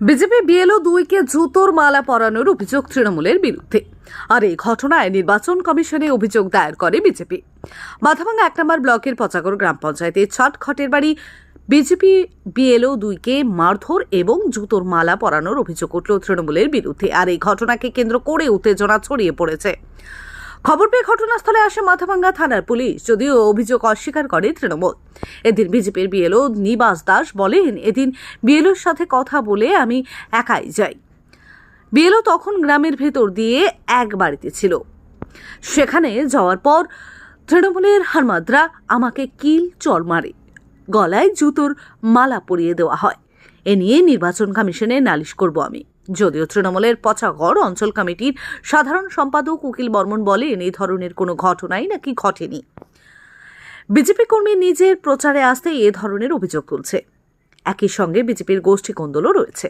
BJP BLO দুইকে জুতোর মালা পরানোর অভিযোগ তৃণমূলের বিরুদ্ধে। আর এই ঘটনায় নির্বাচন কমিশনে অভিযোগ দায়ের করে বিজেপি। মাথাভাঙ্গা এক নম্বর ব্লকের পচাগর গ্রাম পঞ্চায়েতে ছট খটের বাড়ি বিজেপি বিএলও দুইকে মারধর এবং জুতোর মালা পরানোর অভিযোগ উঠল তৃণমূলের বিরুদ্ধে। আর এই ঘটনাকে কেন্দ্র করে উত্তেজনা ছড়িয়ে পড়েছে। খবর পেয়ে ঘটনাস্থলে আসে মাথাভাঙ্গা থানার পুলিশ। যদিও অভিযোগ অস্বীকার করে তৃণমূল। এদিন বিজেপির বিএলও নিবাস দাস বলেন, এদিন বিএলওর সাথে কথা বলে আমি একাই যাই। বিএলও তখন গ্রামের ভেতর দিয়ে এক বাড়িতে ছিল। সেখানে যাওয়ার পর তৃণমূলের হারমাদ্রা আমাকে কিল চর মারে। গলায় জুতোর মালা পরিয়ে দেওয়া হয়। এ নিয়ে নির্বাচন কমিশনে নালিশ করব আমি। যদিও তৃণমূলের পচাগড় অঞ্চল কমিটির সাধারণ সম্পাদক উকিল বর্মন বলেন এই ধরনের কোনো ঘটনাই নাকি ঘটেনি। বিজেপি কর্মী নিজের প্রচারে আসতে এ ধরনের অভিযোগ তুলছে। একই সঙ্গে বিজেপির গোষ্ঠী কোন্দলও রয়েছে।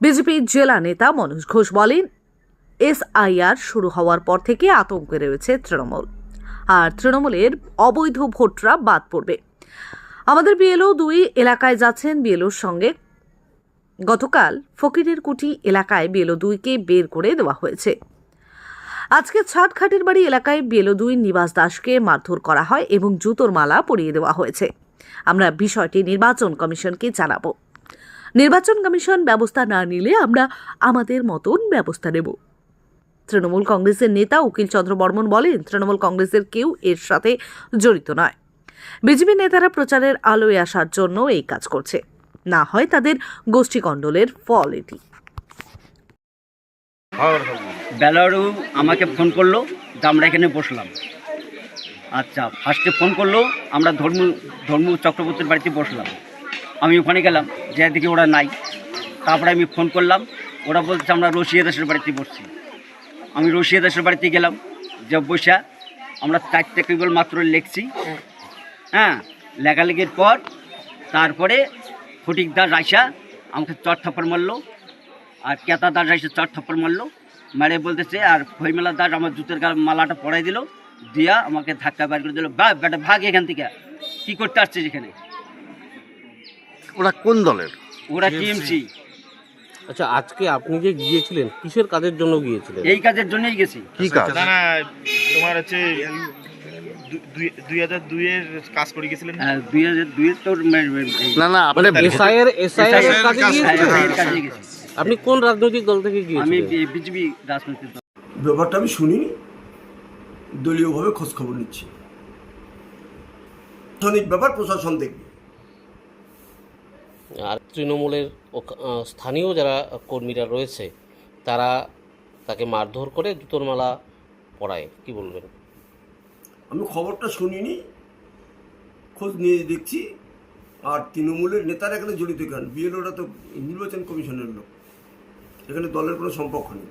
বিজেপির জেলা নেতা মনোজ ঘোষ বলেন, এসআইআর শুরু হওয়ার পর থেকে আতঙ্কে রয়েছে তৃণমূল। আর তৃণমূলের অবৈধ ভোটরা বাদ পড়বে। আমাদের বিএলও দুই এলাকায় যাচ্ছেন। বিএলওর সঙ্গে গতকাল ফকিরের কুটি এলাকায় বিএলও দুইকে বের করে দেওয়া হয়েছে। আজকে ছাটখাটের বাড়ি এলাকায় বিএলও দুই নিবাস দাসকে মারধর করা হয় এবং জুতোর মালা পরিয়ে দেওয়া হয়েছে। আমরা বিষয়টি নির্বাচন কমিশনকে জানাব। নির্বাচন কমিশন ব্যবস্থা না নিলে আমরা আমাদের মতন ব্যবস্থা নেব। তৃণমূল কংগ্রেসের নেতা উকিল চন্দ্র বর্মন বলেন, তৃণমূল কংগ্রেসের কেউ এর সাথে জড়িত নয়। বিজেপি নেতারা প্রচারের আলোয় আসার জন্য এই কাজ করছে। না হয় তাদের গোষ্ঠীকণ্ডলের ফল এটি। বেলারু আমাকে ফোন করল যে আমরা এখানে বসলাম। আচ্ছা ফার্স্টে ফোন করল আমরা ধর্ম ধর্ম চক্রবর্তীর বাড়িতে বসলাম। আমি ওখানে গেলাম যে দিকে ওরা নাই। তারপরে আমি ফোন করলাম ওরা বলছে আমরা রশিয়া দাসের বাড়িতে বসছি। আমি রশিয়া দাসের বাড়িতে গেলাম যে বসা আমরা চারটে কেবল মাত্র লিখছি। হ্যাঁ লেখালেখির পর তারপরে ফটিক দাস আইসা আমাকে চট থাপ্পড় মারলো আর কেতা দাস এসে চট থাপ্পড় মারলো। মারে বলতেছে আর ফইমেলা দাস আমার জুতের গা মালাটা পরাই দিল দিয়া আমাকে ধাক্কা বার করে দিল। বা বেটা ভাগ এখান থেকে। কি করতে আসছিস এখানে? ওরা কোন দলের? ওরা টিএমসি। আচ্ছা আজকে আপনি যে গিয়েছিলেন কিসের কাজের জন্য গিয়েছিলেন? এই কাজের জন্যই গেছি। কি কাজ? না তোমার হচ্ছে দুই- দুই হাজার দুইয়ের কাজ করে গেছিলেন? হ্যাঁ, দুই হাজার দুইয়ের তোর মে- মে- এই- না না আপনি এসআইয়ের এসআইয়ের কাজে হ্যাঁ, গিয়েছিলেন। আপনি কোন রাজনৈতিক দল থেকে আমি বিজেপি রাজনীতির দল। ব্যাপারটা আমি শুনিনি। দলীয়ভাবে খোঁজ খবর নিচ্ছি ব্যাপার প্রশাসন দেখবে। আর তৃণমূলের স্থানীয় যারা কর্মীরা রয়েছে তারা তাকে মারধর করে জুতোর মালা পরায়। কি বলবেন? আমি খবরটা শুনিনি, খোঁজ নিয়ে দেখছি, আর তৃণমূলের নেতারা এখানে জড়িত কেন? বিএলওরা তো নির্বাচন কমিশনের লোক, এখানে দলের কোনো সম্পর্ক নেই।